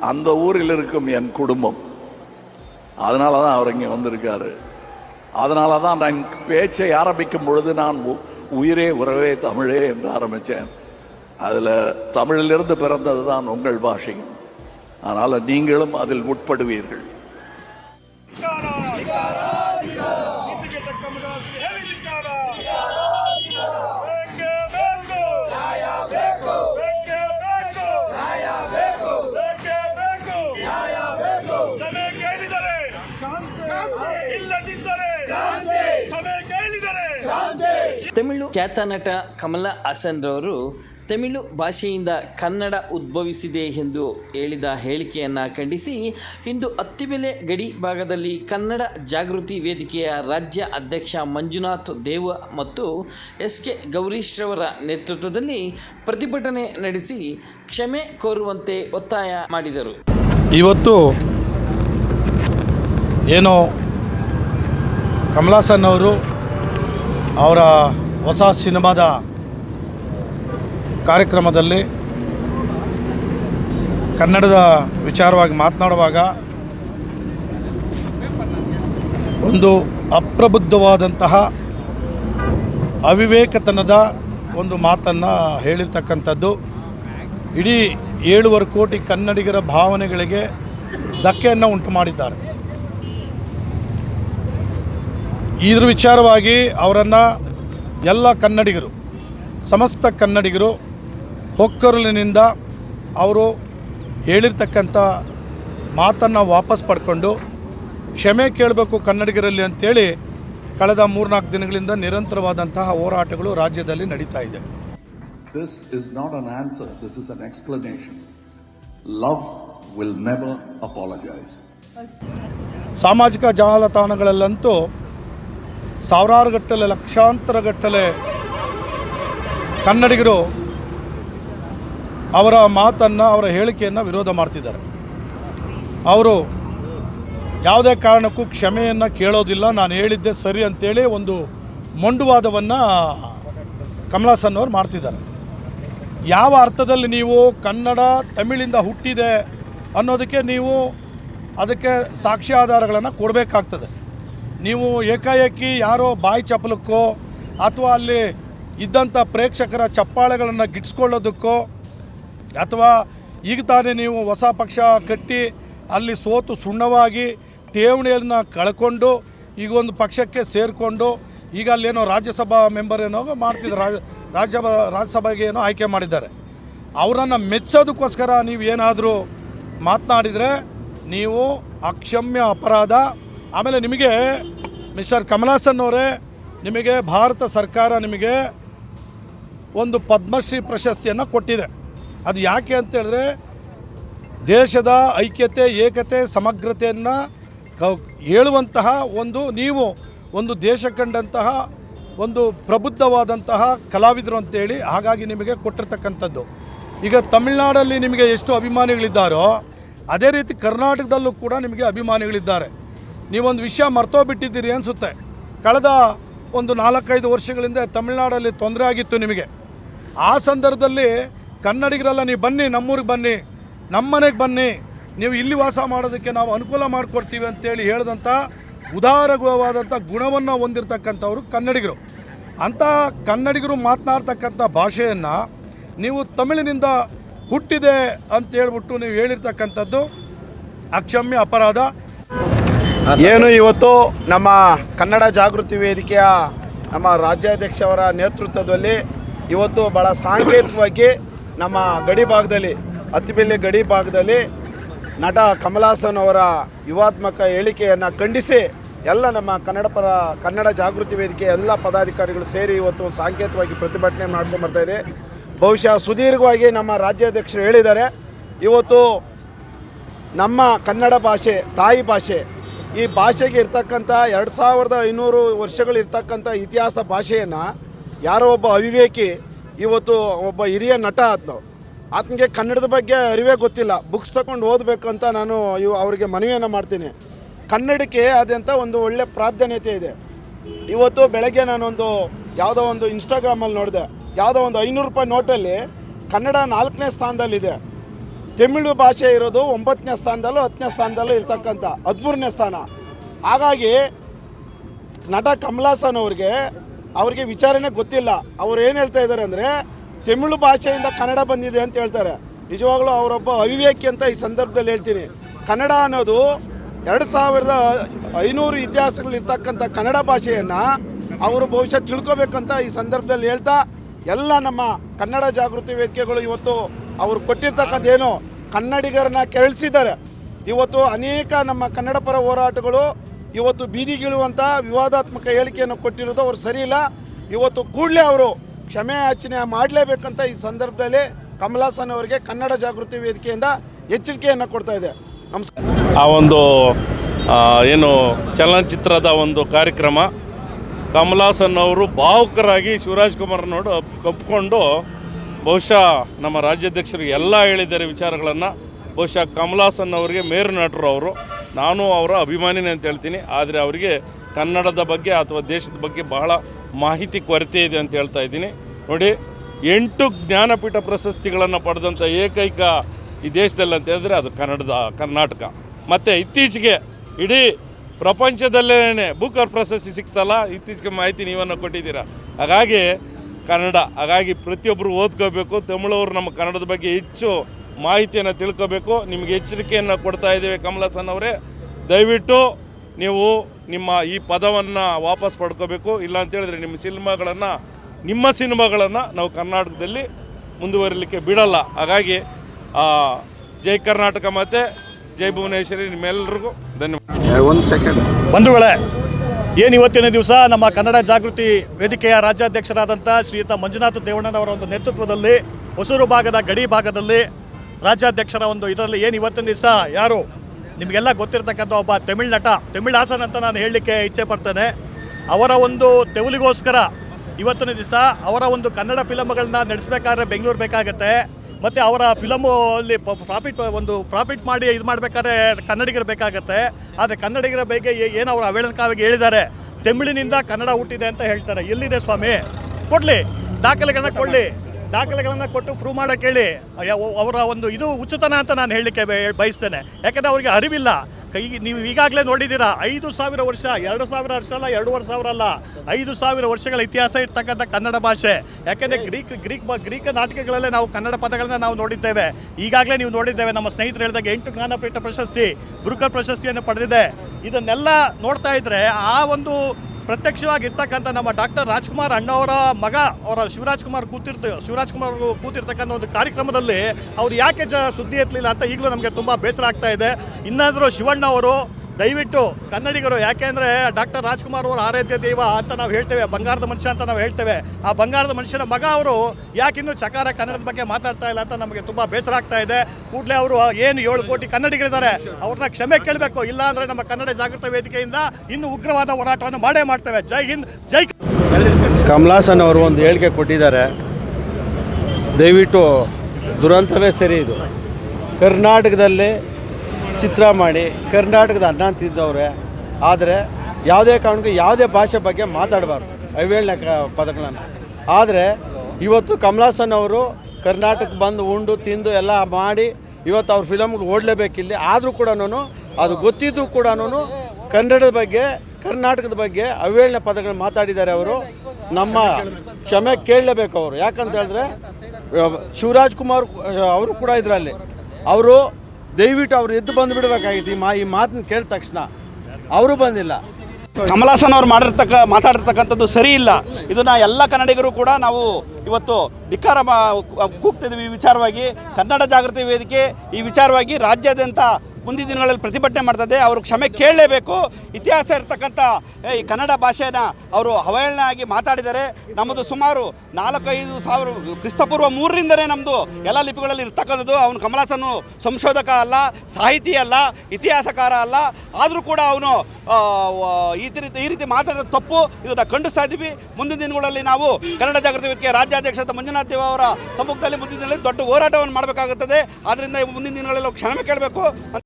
அந்த ஊரில் இருக்கும் என் குடும்பம். அதனால தான் அவர் இங்கே வந்திருக்காரு. அதனால தான் நான் பேச்சை ஆரம்பிக்கும் பொழுது நான் உ- உயிரே உறவே தமிழே என்று ஆரம்பித்தேன். அதில் தமிழிலிருந்து பிறந்தது தான் உங்கள் பாஷையும். அதனால் நீங்களும் அதில் உட்படுவீர்கள். ತಮಿಳು ಖ್ಯಾತ ನಟ ಕಮಲ ಹಾಸನ್ರವರು ತಮಿಳು ಭಾಷೆಯಿಂದ ಕನ್ನಡ ಉದ್ಭವಿಸಿದೆ ಎಂದು ಹೇಳಿದ ಹೇಳಿಕೆಯನ್ನು ಖಂಡಿಸಿ, ಇಂದು ಅತ್ತಿಬೆಲೆ ಗಡಿ ಭಾಗದಲ್ಲಿ ಕನ್ನಡ ಜಾಗೃತಿ ವೇದಿಕೆಯ ರಾಜ್ಯ ಅಧ್ಯಕ್ಷ ಮಂಜುನಾಥ್ ದೇವ ಮತ್ತು ಎಸ್ ಕೆ ಗೌರೀಶ್ರವರ ನೇತೃತ್ವದಲ್ಲಿ ಪ್ರತಿಭಟನೆ ನಡೆಸಿ ಕ್ಷಮೆ ಕೋರುವಂತೆ ಒತ್ತಾಯ ಮಾಡಿದರು. ಇವತ್ತು ಏನು ಕಮಲಾಸನ್ ಅವರು ಅವರ ಹೊಸ ಸಿನಿಮಾದ ಕಾರ್ಯಕ್ರಮದಲ್ಲಿ ಕನ್ನಡದ ವಿಚಾರವಾಗಿ ಮಾತನಾಡುವಾಗ ಒಂದು ಅಪ್ರಬುದ್ಧವಾದಂತಹ ಅವಿವೇಕತನದ ಒಂದು ಮಾತನ್ನು ಹೇಳಿರ್ತಕ್ಕಂಥದ್ದು. ಇಡೀ ಏಳುವರೆ ಕೋಟಿ ಕನ್ನಡಿಗರ ಭಾವನೆಗಳಿಗೆ ಧಕ್ಕೆಯನ್ನು ಉಂಟು ಮಾಡಿದ್ದಾರೆ. ಇದ್ರ ವಿಚಾರವಾಗಿ ಅವರನ್ನು ಎಲ್ಲ ಕನ್ನಡಿಗರು ಸಮಸ್ತ ಕನ್ನಡಿಗರು ಹೊಕ್ಕರಲಿನಿಂದ ಅವರು ಹೇಳಿರ್ತಕ್ಕಂಥ ಮಾತನ್ನು ವಾಪಸ್ ಪಡ್ಕೊಂಡು ಕ್ಷಮೆ ಕೇಳಬೇಕು ಕನ್ನಡಿಗರಲ್ಲಿ ಅಂತೇಳಿ ಕಳೆದ ಮೂರ್ನಾಲ್ಕು ದಿನಗಳಿಂದ ನಿರಂತರವಾದಂತಹ ಹೋರಾಟಗಳು ರಾಜ್ಯದಲ್ಲಿ ನಡೀತಾ ಇದೆ. This is not an answer this is an explanation love will never apologise ಸಾಮಾಜಿಕ ಜಾಲತಾಣಗಳಲ್ಲಂತೂ ಸಾವಿರಾರು ಗಟ್ಟಲೆ, ಲಕ್ಷಾಂತರ ಗಟ್ಟಲೆ ಕನ್ನಡಿಗರು ಅವರ ಮಾತನ್ನು, ಅವರ ಹೇಳಿಕೆಯನ್ನು ವಿರೋಧ ಮಾಡ್ತಿದ್ದಾರೆ. ಅವರು ಯಾವುದೇ ಕಾರಣಕ್ಕೂ ಕ್ಷಮೆಯನ್ನು ಕೇಳೋದಿಲ್ಲ. ನಾನು ಹೇಳಿದ್ದೆ ಸರಿ ಅಂತೇಳಿ ಒಂದು ಮೊಂಡುವಾದವನ್ನು ಕಮಲಾಸನ್ ಅವರು ಮಾಡ್ತಿದ್ದಾರೆ. ಯಾವ ಅರ್ಥದಲ್ಲಿ ನೀವು ಕನ್ನಡ ತಮಿಳಿಂದ ಹುಟ್ಟಿದೆ ಅನ್ನೋದಕ್ಕೆ ನೀವು ಅದಕ್ಕೆ ಸಾಕ್ಷ್ಯಾಧಾರಗಳನ್ನು ಕೊಡಬೇಕಾಗ್ತದೆ. ನೀವು ಏಕಾಏಕಿ ಯಾರೋ ಬಾಯಿ ಚಪ್ಪಲಕ್ಕೋ ಅಥವಾ ಅಲ್ಲಿ ಇದ್ದಂಥ ಪ್ರೇಕ್ಷಕರ ಚಪ್ಪಾಳೆಗಳನ್ನು ಗಿಟ್ಸ್ಕೊಳ್ಳೋದಕ್ಕೋ ಅಥವಾ ಈಗ ತಾನೇ ನೀವು ಹೊಸ ಪಕ್ಷ ಕಟ್ಟಿ ಅಲ್ಲಿ ಸೋತು ಸುಣ್ಣವಾಗಿ ಠೇವಣಿಯನ್ನು ಕಳ್ಕೊಂಡು ಈಗ ಒಂದು ಪಕ್ಷಕ್ಕೆ ಸೇರಿಕೊಂಡು ಈಗ ಅಲ್ಲೇನೋ ರಾಜ್ಯಸಭಾ ಮೆಂಬರ್ ಏನೋ ಮಾಡ್ತಿದ್ದಾರೆ. ರಾಜ ರಾಜ್ಯಸಭಾ ರಾಜ್ಯಸಭೆಗೆ ಏನೋ ಆಯ್ಕೆ ಮಾಡಿದ್ದಾರೆ. ಅವರನ್ನು ಮೆಚ್ಚೋದಕ್ಕೋಸ್ಕರ ನೀವು ಏನಾದರೂ ಮಾತನಾಡಿದರೆ ನೀವು ಅಕ್ಷಮ್ಯ ಅಪರಾಧ. ಆಮೇಲೆ ನಿಮಗೆ ಮಿಸ್ಟರ್ ಕಮಲಾಸನ್ ಅವರೇ, ನಿಮಗೆ ಭಾರತ ಸರ್ಕಾರ ನಿಮಗೆ ಒಂದು ಪದ್ಮಶ್ರೀ ಪ್ರಶಸ್ತಿಯನ್ನು ಕೊಟ್ಟಿದೆ. ಅದು ಯಾಕೆ ಅಂತ ಹೇಳಿದ್ರೆ, ದೇಶದ ಐಕ್ಯತೆ, ಏಕತೆ, ಸಮಗ್ರತೆಯನ್ನು ಕ, ಹೇಳುವಂತಹ ಒಂದು, ನೀವು ಒಂದು ದೇಶ ಕಂಡಂತಹ ಒಂದು ಪ್ರಬುದ್ಧವಾದಂತಹ ಕಲಾವಿದರು ಅಂತೇಳಿ ಹಾಗಾಗಿ ನಿಮಗೆ ಕೊಟ್ಟಿರ್ತಕ್ಕಂಥದ್ದು. ಈಗ ತಮಿಳುನಾಡಲ್ಲಿ ನಿಮಗೆ ಎಷ್ಟು ಅಭಿಮಾನಿಗಳಿದ್ದಾರೋ, ಅದೇ ರೀತಿ ಕರ್ನಾಟಕದಲ್ಲೂ ಕೂಡ ನಿಮಗೆ ಅಭಿಮಾನಿಗಳಿದ್ದಾರೆ. ನೀವೊಂದು ವಿಷಯ ಮರ್ತೋಗ್ಬಿಟ್ಟಿದ್ದೀರಿ ಅನಿಸುತ್ತೆ. ಕಳೆದ ಒಂದು ನಾಲ್ಕೈದು ವರ್ಷಗಳಿಂದ ತಮಿಳುನಾಡಲ್ಲಿ ತೊಂದರೆ ಆಗಿತ್ತು ನಿಮಗೆ. ಆ ಸಂದರ್ಭದಲ್ಲಿ ಕನ್ನಡಿಗರೆಲ್ಲ ನೀವು ಬನ್ನಿ, ನಮ್ಮೂರಿಗೆ ಬನ್ನಿ, ನಮ್ಮನೆಗೆ ಬನ್ನಿ, ನೀವು ಇಲ್ಲಿ ವಾಸ ಮಾಡೋದಕ್ಕೆ ನಾವು ಅನುಕೂಲ ಮಾಡಿಕೊಡ್ತೀವಿ ಅಂತೇಳಿ ಹೇಳಿದಂಥ ಉದಾರವಾದಂಥ ಗುಣವನ್ನು ಹೊಂದಿರತಕ್ಕಂಥವ್ರು ಕನ್ನಡಿಗರು. ಅಂಥ ಕನ್ನಡಿಗರು ಮಾತನಾಡ್ತಕ್ಕಂಥ ಭಾಷೆಯನ್ನು ನೀವು ತಮಿಳಿನಿಂದ ಹುಟ್ಟಿದೆ ಅಂತ ಹೇಳ್ಬಿಟ್ಟು ನೀವು ಹೇಳಿರ್ತಕ್ಕಂಥದ್ದು ಅಕ್ಷಮ್ಯ ಅಪರಾಧ. ಏನು ಇವತ್ತು ನಮ್ಮ ಕನ್ನಡ ಜಾಗೃತಿ ವೇದಿಕೆಯ ನಮ್ಮ ರಾಜ್ಯಾಧ್ಯಕ್ಷವರ ನೇತೃತ್ವದಲ್ಲಿ ಇವತ್ತು ಭಾಳ ಸಾಂಕೇತಿಕವಾಗಿ ನಮ್ಮ ಗಡಿ ಭಾಗದಲ್ಲಿ ಅತ್ತಿಬೆಲೆ ಗಡಿ ಭಾಗದಲ್ಲಿ ನಟ ಕಮಲಾಸನ್ ಅವರ ಯುವಾತ್ಮಕ ಹೇಳಿಕೆಯನ್ನು ಖಂಡಿಸಿ ಎಲ್ಲ ನಮ್ಮ ಕನ್ನಡ ಪರ, ಕನ್ನಡ ಜಾಗೃತಿ ವೇದಿಕೆ ಎಲ್ಲ ಪದಾಧಿಕಾರಿಗಳು ಸೇರಿ ಇವತ್ತು ಸಾಂಕೇತಿಕವಾಗಿ ಪ್ರತಿಭಟನೆ ಮಾಡ್ಕೊಂಡು ಬರ್ತಾ ಇದೆ. ಬಹುಶಃ ಸುದೀರ್ಘವಾಗಿ ನಮ್ಮ ರಾಜ್ಯಾಧ್ಯಕ್ಷರು ಹೇಳಿದ್ದಾರೆ, ಇವತ್ತು ನಮ್ಮ ಕನ್ನಡ ಭಾಷೆ, ತಾಯಿ ಭಾಷೆ ಈ ಭಾಷೆಗೆ ಇರ್ತಕ್ಕಂಥ ಎರಡು ಸಾವಿರದ ಐನೂರು ವರ್ಷಗಳಿರ್ತಕ್ಕಂಥ ಇತಿಹಾಸ ಭಾಷೆಯನ್ನು ಯಾರೋ ಒಬ್ಬ ಅವಿವೇಕಿ, ಇವತ್ತು ಒಬ್ಬ ಹಿರಿಯ ನಟ ಆತನು ಆತನಿಗೆ ಕನ್ನಡದ ಬಗ್ಗೆ ಅರಿವೇ ಗೊತ್ತಿಲ್ಲ. ಬುಕ್ಸ್ ತಗೊಂಡು ಓದಬೇಕು ಅಂತ ನಾನು ಇವು ಅವರಿಗೆ ಮನವಿಯನ್ನು ಮಾಡ್ತೀನಿ. ಕನ್ನಡಕ್ಕೆ ಆದಂಥ ಒಂದು ಒಳ್ಳೆ ಪ್ರಾಧಾನ್ಯತೆ ಇದೆ. ಇವತ್ತು ಬೆಳಗ್ಗೆ ನಾನೊಂದು ಯಾವುದೋ ಒಂದು ಇನ್ಸ್ಟಾಗ್ರಾಮಲ್ಲಿ ನೋಡಿದೆ. ಯಾವುದೋ ಒಂದು ಐನೂರು ರೂಪಾಯಿ ನೋಟಲ್ಲಿ ಕನ್ನಡ ನಾಲ್ಕನೇ ಸ್ಥಾನದಲ್ಲಿದೆ. ತಮಿಳು ಭಾಷೆ ಇರೋದು ಒಂಬತ್ತನೇ ಸ್ಥಾನದಲ್ಲೂ ಹತ್ತನೇ ಸ್ಥಾನದಲ್ಲೂ ಇರ್ತಕ್ಕಂಥ ಹದಿಮೂರನೇ ಸ್ಥಾನ. ಹಾಗಾಗಿ ನಟ ಕಮಲಾಸನ್ ಅವ್ರಿಗೆ ಅವ್ರಿಗೆ ವಿಚಾರನೇ ಗೊತ್ತಿಲ್ಲ. ಅವ್ರು ಏನು ಹೇಳ್ತಾ ಇದ್ದಾರೆ ಅಂದರೆ, ತಮಿಳು ಭಾಷೆಯಿಂದ ಕನ್ನಡ ಬಂದಿದೆ ಅಂತ ಹೇಳ್ತಾರೆ. ನಿಜವಾಗ್ಲೂ ಅವರೊಬ್ಬ ಅವಿವೇಕಿ ಅಂತ ಈ ಸಂದರ್ಭದಲ್ಲಿ ಹೇಳ್ತೀನಿ. ಕನ್ನಡ ಅನ್ನೋದು ಎರಡು ಸಾವಿರದ ಐನೂರು ಇತಿಹಾಸಗಳಿರ್ತಕ್ಕಂಥ ಕನ್ನಡ ಭಾಷೆಯನ್ನು ಅವರು ಬಹುಶಃ ತಿಳ್ಕೊಬೇಕಂತ ಈ ಸಂದರ್ಭದಲ್ಲಿ ಹೇಳ್ತಾ, ಎಲ್ಲ ನಮ್ಮ ಕನ್ನಡ ಜಾಗೃತಿ ವೇದಿಕೆಗಳು ಇವತ್ತು ಅವರು ಕೊಟ್ಟಿರ್ತಕ್ಕಂಥ ಏನು ಕನ್ನಡಿಗರನ್ನ ಕೆರಳಿಸಿದ್ದಾರೆ. ಇವತ್ತು ಅನೇಕ ನಮ್ಮ ಕನ್ನಡ ಪರ ಹೋರಾಟಗಳು ಇವತ್ತು ಬೀದಿಗಿಳುವಂಥ ವಿವಾದಾತ್ಮಕ ಹೇಳಿಕೆಯನ್ನು ಕೊಟ್ಟಿರೋದು ಅವರು ಸರಿಯಿಲ್ಲ ಇವತ್ತು ಕೂಡಲೇ ಅವರು ಕ್ಷಮೆ ಯಾಚನೆ ಮಾಡಲೇಬೇಕಂತ ಈ ಸಂದರ್ಭದಲ್ಲಿ ಕಮಲಾಸನ್ ಅವರಿಗೆ ಕನ್ನಡ ಜಾಗೃತಿ ವೇದಿಕೆಯಿಂದ ಎಚ್ಚರಿಕೆಯನ್ನು ಕೊಡ್ತಾ ಇದೆ. ನಮಸ್ಕಾರ. ಆ ಒಂದು ಏನು ಚಲನಚಿತ್ರದ ಒಂದು ಕಾರ್ಯಕ್ರಮ ಕಮಲಾಸನ್ ಅವರು ಭಾವುಕರಾಗಿ ಶಿವರಾಜ್ ಕುಮಾರ್ನೋಡು ಒಪ್ಕೊಂಡು ಬಹುಶಃ ನಮ್ಮ ರಾಜ್ಯಾಧ್ಯಕ್ಷರು ಎಲ್ಲ ಹೇಳಿದ್ದಾರೆ ವಿಚಾರಗಳನ್ನು ಬಹುಶಃ ಕಮಲಾಸನ್ ಅವರಿಗೆ ಮೇರು ನಟರು ಅವರು. ನಾನು ಅವರ ಅಭಿಮಾನಿನೇ ಅಂತ ಹೇಳ್ತೀನಿ. ಆದರೆ ಅವರಿಗೆ ಕನ್ನಡದ ಬಗ್ಗೆ ಅಥವಾ ದೇಶದ ಬಗ್ಗೆ ಬಹಳ ಮಾಹಿತಿ ಕೊರತೆ ಇದೆ ಅಂತ ಹೇಳ್ತಾ ಇದ್ದೀನಿ. ನೋಡಿ, ಎಂಟು ಜ್ಞಾನಪೀಠ ಪ್ರಶಸ್ತಿಗಳನ್ನು ಪಡೆದಂಥ ಏಕೈಕ ಈ ದೇಶದಲ್ಲಿ ಅಂತ ಹೇಳಿದ್ರೆ ಅದು ಕನ್ನಡದ, ಕರ್ನಾಟಕ. ಮತ್ತು ಇತ್ತೀಚೆಗೆ ಇಡೀ ಪ್ರಪಂಚದಲ್ಲೇ ಬೂಕರ್ ಪ್ರಶಸ್ತಿ ಸಿಕ್ತಲ್ಲ? ಇತ್ತೀಚೆಗೆ ಮಾಹಿತಿ ನೀವನ್ನು ಕೊಟ್ಟಿದ್ದೀರಾ? ಹಾಗಾಗಿ ಕನ್ನಡ. ಹಾಗಾಗಿ ಪ್ರತಿಯೊಬ್ಬರು ಓದ್ಕೋಬೇಕು. ತಮಿಳವರು ನಮ್ಮ ಕನ್ನಡದ ಬಗ್ಗೆ ಹೆಚ್ಚು ಮಾಹಿತಿಯನ್ನು ತಿಳ್ಕೋಬೇಕು. ನಿಮಗೆ ಎಚ್ಚರಿಕೆಯನ್ನು ಕೊಡ್ತಾ ಇದ್ದೇವೆ ಕಮಲಾಸನ್ ಅವರೇ. ದಯವಿಟ್ಟು ನೀವು ನಿಮ್ಮ ಈ ಪದವನ್ನು ವಾಪಸ್ ಪಡ್ಕೋಬೇಕು. ಇಲ್ಲ ಅಂತ ಹೇಳಿದ್ರೆ ನಿಮ್ಮ ಸಿನಿಮಾಗಳನ್ನು ನಿಮ್ಮ ಸಿನಿಮಾಗಳನ್ನು ನಾವು ಕರ್ನಾಟಕದಲ್ಲಿ ಮುಂದುವರಿಲಿಕ್ಕೆ ಬಿಡಲ್ಲ. ಹಾಗಾಗಿ ಆ, ಜೈ ಕರ್ನಾಟಕ ಮತ್ತೆ ಜೈ ಭುವನೇಶ್ವರಿ ನಿಮ್ಮೆಲ್ಲರಿಗೂ ಧನ್ಯವಾದ. ಒಂದು ಸೆಕೆಂಡ್ ಬಂಧುಗಳೇ ಏನು ಇವತ್ತಿನ ದಿವಸ ನಮ್ಮ ಕನ್ನಡ ಜಾಗೃತಿ ವೇದಿಕೆಯ ರಾಜ್ಯಾಧ್ಯಕ್ಷರಾದಂಥ ಶ್ರೀಯುತ ಮಂಜುನಾಥ ದೇವಣ್ಣನವರ ಒಂದು ನೇತೃತ್ವದಲ್ಲಿ ಹೊಸೂರು ಭಾಗದ ಗಡಿ ಭಾಗದಲ್ಲಿ ರಾಜ್ಯಾಧ್ಯಕ್ಷರ ಒಂದು ಇದರಲ್ಲಿ ಏನು ಇವತ್ತಿನ ದಿವಸ ಯಾರು? ನಿಮಗೆಲ್ಲ ಗೊತ್ತಿರತಕ್ಕಂಥ ಒಬ್ಬ ತಮಿಳ್ ನಟ. ತಮಿಳ್ ಹಾಸನ್ ಅಂತ ನಾನು ಹೇಳಲಿಕ್ಕೆ ಇಚ್ಛೆ ಪಡ್ತೇನೆ. ಅವರ ಒಂದು ತೆವಲಿಗೋಸ್ಕರ ಇವತ್ತಿನ ದಿವಸ ಅವರ ಒಂದು ಕನ್ನಡ ಫಿಲಮ್ಗಳನ್ನ ನಡೆಸಬೇಕಾದ್ರೆ ಬೆಂಗಳೂರು ಬೇಕಾಗತ್ತೆ. ಮತ್ತು ಅವರ ಫಿಲಮು ಅಲ್ಲಿ ಪ್ರಾಫಿಟ್ ಒಂದು ಪ್ರಾಫಿಟ್ ಮಾಡಿ ಇದು ಮಾಡಬೇಕಾದ್ರೆ ಕನ್ನಡಿಗರು ಬೇಕಾಗತ್ತೆ. ಆದರೆ ಕನ್ನಡಿಗರ ಬಗ್ಗೆ ಏನು ಅವರು ಅವೇಳನಕಾವಾಗಿ ಹೇಳಿದ್ದಾರೆ? ತಮಿಳಿನಿಂದ ಕನ್ನಡ ಹುಟ್ಟಿದೆ ಅಂತ ಹೇಳ್ತಾರೆ. ಎಲ್ಲಿದೆ ಸ್ವಾಮಿ? ಕೊಡಲಿ. ದಾಖಲೆಗಳನ್ನ ಕೊಡಲಿ. ದಾಖಲೆಗಳನ್ನು ಕೊಟ್ಟು ಪ್ರೂವ್ ಮಾಡೋಕೆ ಹೇಳಿ ಅವರ ಒಂದು ಇದು ಉಚಿತನ ಅಂತ ನಾನು ಹೇಳಲಿಕ್ಕೆ ಬಯ- ಬಯಸ್ತೇನೆ. ಯಾಕಂದರೆ ಅವರಿಗೆ ಅರಿವಿಲ್ಲ. ಕೈ ನೀವು ಈಗಾಗಲೇ ನೋಡಿದ್ದೀರಾ, ಐದು ಸಾವಿರ ವರ್ಷ, ಎರಡು ಸಾವಿರ ವರ್ಷ ಅಲ್ಲ, ಎರಡೂವರೆ ಸಾವಿರ ಅಲ್ಲ. ಐದು ಸಾವಿರ ವರ್ಷಗಳ ಇತಿಹಾಸ ಇರ್ತಕ್ಕಂಥ ಕನ್ನಡ ಭಾಷೆ. ಯಾಕೆಂದರೆ ಗ್ರೀಕ್ ಗ್ರೀಕ್ ಗ್ರೀಕ್ ನಾಟಕಗಳಲ್ಲೇ ನಾವು ಕನ್ನಡ ಪದಗಳನ್ನ ನಾವು ನೋಡಿದ್ದೇವೆ. ಈಗಾಗಲೇ ನೀವು ನೋಡಿದ್ದೇವೆ, ನಮ್ಮ ಸ್ನೇಹಿತರು ಹೇಳಿದಾಗ ಎಂಟು ಜ್ಞಾನಪೀಠ ಪ್ರಶಸ್ತಿ ಬುರುಕರ್ ಪ್ರಶಸ್ತಿಯನ್ನು ಪಡೆದಿದೆ. ಇದನ್ನೆಲ್ಲ ನೋಡ್ತಾ ಇದ್ರೆ ಆ ಒಂದು ಪ್ರತ್ಯಕ್ಷವಾಗಿ ಇರ್ತಕ್ಕಂಥ ನಮ್ಮ ಡಾಕ್ಟರ್ ರಾಜ್ಕುಮಾರ್ ಅಣ್ಣವರ ಮಗ, ಅವರ ಶಿವರಾಜ್ ಕುಮಾರ್ ಕೂತಿರ್ತ, ಶಿವರಾಜ್ ಕುಮಾರ್ ಕೂತಿರ್ತಕ್ಕಂಥ ಒಂದು ಕಾರ್ಯಕ್ರಮದಲ್ಲಿ ಅವ್ರು ಯಾಕೆ ಜ, ಸುದ್ದಿ ಎತ್ತಲಿಲ್ಲ ಅಂತ ಈಗಲೂ ನಮಗೆ ತುಂಬ ಬೇಸರ ಆಗ್ತಾ ಇದೆ. ಇನ್ನಾದರೂ ಶಿವಣ್ಣ ಅವರು ದಯವಿಟ್ಟು ಕನ್ನಡಿಗರು ಯಾಕೆಂದರೆ ಡಾಕ್ಟರ್ ರಾಜ್ಕುಮಾರ್ ಅವರು ಆರಾಧ್ಯ ದೈವ ಅಂತ ನಾವು ಹೇಳ್ತೇವೆ, ಬಂಗಾರದ ಮನುಷ್ಯ ಅಂತ ನಾವು ಹೇಳ್ತೇವೆ. ಆ ಬಂಗಾರದ ಮನುಷ್ಯನ ಮಗ ಅವರು ಯಾಕಿನ್ನೂ ಚಕಾರ ಕನ್ನಡದ ಬಗ್ಗೆ ಮಾತಾಡ್ತಾ ಇಲ್ಲ ಅಂತ ನಮಗೆ ತುಂಬ ಬೇಸರ ಆಗ್ತಾ ಇದೆ. ಕೂಡಲೇ ಅವರು ಏನು ಏಳು ಕೋಟಿ ಕನ್ನಡಿಗರಿದ್ದಾರೆ, ಅವ್ರನ್ನ ಕ್ಷಮೆ ಕೇಳಬೇಕು, ಇಲ್ಲ ಅಂದರೆ ನಮ್ಮ ಕನ್ನಡ ಜಾಗೃತ ವೇದಿಕೆಯಿಂದ ಇನ್ನೂ ಉಗ್ರವಾದ ಹೋರಾಟವನ್ನು ಮಾಡೇ ಮಾಡ್ತೇವೆ. ಜೈ ಹಿಂದ್, ಜೈ ಕಮಲಾಸನ್ ಅವರು ಒಂದು ಹೇಳಿಕೆ ಕೊಟ್ಟಿದ್ದಾರೆ. ದಯವಿಟ್ಟು ದುರಂತವೇ ಸರಿ ಇದು. ಕರ್ನಾಟಕದಲ್ಲಿ ಚಿತ್ರ ಮಾಡಿ ಕರ್ನಾಟಕದ ಅನ್ನ ತಿಂದವ್ರೆ ಆದರೆ ಯಾವುದೇ ಕಾರಣಕ್ಕೂ ಯಾವುದೇ ಭಾಷೆ ಬಗ್ಗೆ ಮಾತಾಡಬಾರ್ದು. ಅವೇಳನ ಕ ಪದಗಳನ್ನು. ಆದರೆ ಇವತ್ತು ಕಮಲಾಸನ್ ಅವರು ಕರ್ನಾಟಕ ಬಂದು ಉಂಡು, ತಿಂದು ಎಲ್ಲ ಮಾಡಿ ಇವತ್ತು ಅವ್ರ ಫಿಲಮ್ಗೆ ಓಡಲೇಬೇಕಿಲ್ಲಿ ಆದರೂ ಕೂಡ ಅದು ಗೊತ್ತಿದ್ದು ಕೂಡ ಕನ್ನಡದ ಬಗ್ಗೆ, ಕರ್ನಾಟಕದ ಬಗ್ಗೆ ಅವೇಳನ ಪದಗಳು ಮಾತಾಡಿದ್ದಾರೆ ಅವರು. ನಮ್ಮ ಕ್ಷಮೆ ಕೇಳಲೇಬೇಕು ಅವರು. ಯಾಕಂತ ಹೇಳಿದ್ರೆ, ಶಿವರಾಜ್ ಕುಮಾರ್ ಅವರು ಕೂಡ ಇದರಲ್ಲಿ. ಅವರು ದಯವಿಟ್ಟು ಅವ್ರು ಎದ್ದು ಬಂದು ಬಿಡಬೇಕಾಗಿತ್ತು. ಈ ಮಾ, ಈ ಮಾತನ್ನ ಕೇಳಿದ ತಕ್ಷಣ ಅವರು ಬಂದಿಲ್ಲ. ಕಮಲಾಸನ್ ಅವ್ರು ಮಾಡಿರ್ತಕ್ಕ ಮಾತಾಡಿರ್ತಕ್ಕಂಥದ್ದು ಸರಿ ಇಲ್ಲ. ಇದನ್ನ ಎಲ್ಲ ಕನ್ನಡಿಗರು ಕೂಡ ನಾವು ಇವತ್ತು ಧಿಕ್ಕಾರ ಕೂಗ್ತಿದ್ವಿ ಈ ವಿಚಾರವಾಗಿ. ಕನ್ನಡ ಜಾಗೃತಿ ವೇದಿಕೆ ಈ ವಿಚಾರವಾಗಿ ರಾಜ್ಯಾದ್ಯಂತ ಮುಂದಿನ ದಿನಗಳಲ್ಲಿ ಪ್ರತಿಭಟನೆ ಮಾಡ್ತದೆ. ಅವರು ಕ್ಷಮೆ ಕೇಳಲೇಬೇಕು. ಇತಿಹಾಸ ಇರ್ತಕ್ಕಂಥ ಈ ಕನ್ನಡ ಭಾಷೆನ ಅವರು ಅವಹೇಳನ ಆಗಿ ಮಾತಾಡಿದರೆ ನಮ್ಮದು ಸುಮಾರು ನಾಲ್ಕೈದು ಸಾವಿರ ಕ್ರಿಸ್ತಪೂರ್ವ ಮೂರರಿಂದನೇ ನಮ್ಮದು ಎಲ್ಲ ಲಿಪಿಗಳಲ್ಲಿ ಇರ್ತಕ್ಕಂಥದ್ದು. ಅವನು ಕಮಲಾಸನು ಸಂಶೋಧಕ ಅಲ್ಲ, ಸಾಹಿತಿ ಅಲ್ಲ, ಇತಿಹಾಸಕಾರ ಅಲ್ಲ. ಆದರೂ ಕೂಡ ಅವನು ಈ ರೀತಿ ಈ ರೀತಿ ಮಾತಾಡೋದು ತಪ್ಪು ಇದನ್ನು ಖಂಡಿಸ್ತಾ ಇದ್ದೀವಿ. ಮುಂದಿನ ದಿನಗಳಲ್ಲಿ ನಾವು ಕನ್ನಡ ಜಾಗೃತಿ ವೇದಿಕೆ ರಾಜ್ಯಾಧ್ಯಕ್ಷ ಮಂಜುನಾಥ್ ದೇವ ಅವರ ಸಮ್ಮುಖದಲ್ಲಿ ಮುಂದಿನ ದಿನಗಳಲ್ಲಿ ದೊಡ್ಡ ಹೋರಾಟವನ್ನು ಮಾಡಬೇಕಾಗುತ್ತದೆ. ಆದ್ದರಿಂದ ಮುಂದಿನ ದಿನಗಳಲ್ಲಿ ಕ್ಷಮೆ ಕೇಳಬೇಕು.